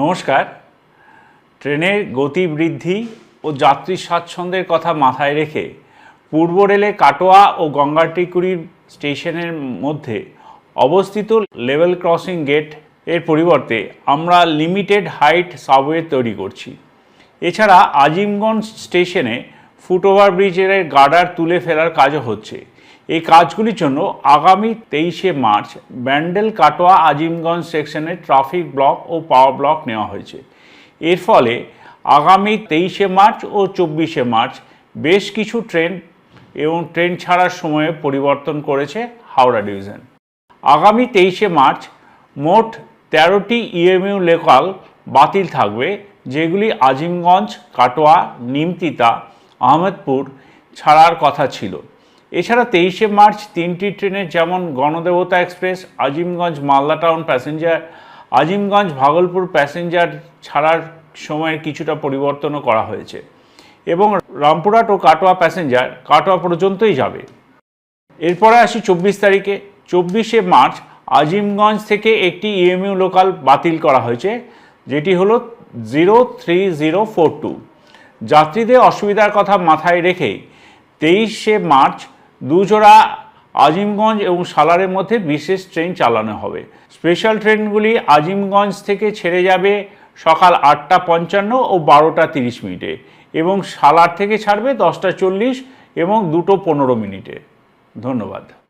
নমস্কার। ট্রেনের গতি বৃদ্ধি ও যাত্রী স্বাচ্ছন্দ্যের কথা মাথায় রেখে পূর্ব রেলে কাটোয়া ও গঙ্গাটিকুড়ির স্টেশনের মধ্যে অবস্থিত লেভেল ক্রসিং গেটের পরিবর্তে আমরা লিমিটেড হাইট সাবওয়ে তৈরি করছি। এছাড়া আজিমগঞ্জ স্টেশনে ফুটওভার ব্রিজের গার্ডার তুলে ফেলার কাজও হচ্ছে। এই কাজগুলির জন্য আগামী তেইশে মার্চ ব্যান্ডেল কাটোয়া আজিমগঞ্জ সেকশনে ট্রাফিক ব্লক ও পাওয়ার ব্লক নেওয়া হয়েছে। এর ফলে আগামী তেইশে মার্চ ও চব্বিশে মার্চ বেশ কিছু ট্রেন এবং ট্রেন ছাড়ার সময়ে পরিবর্তন করেছে হাওড়া ডিভিশন। আগামী তেইশে মার্চ মোট তেরোটি ইএমইউ লোকাল বাতিল থাকবে, যেগুলি আজিমগঞ্জ, কাটোয়া, নিমতিতা, আহমেদপুর ছাড়ার কথা ছিল। এছাড়া তেইশে মার্চ তিনটি ট্রেনের যেমন Ganadevta express, Azimganj Malda town passenger, Azimganj Bhagalpur passenger ছাড়ার সময়ের কিছুটা পরিবর্তনও করা হয়েছে। এবং রামপুরহাট ও কাটোয়া প্যাসেঞ্জার কাটোয়া পর্যন্তই যাবে। এরপরে আসি চব্বিশ তারিখে। চব্বিশে মার্চ আজিমগঞ্জ থেকে একটি ইএমইউ লোকাল বাতিল করা হয়েছে, যেটি হলো zero three zero four two. যাত্রীদের অসুবিধার কথা মাথায় রেখে তেইশে মার্চ দুজোড়া আজিমগঞ্জ এবং সালারের মধ্যে বিশেষ ট্রেন চালানো হবে। স্পেশাল ট্রেনগুলি আজিমগঞ্জ থেকে ছেড়ে যাবে সকাল আটটা পঞ্চান্ন ও বারোটা তিরিশ মিনিটে এবং সালার থেকে ছাড়বে দশটা চল্লিশ এবং দুটো পনেরো মিনিটে। ধন্যবাদ।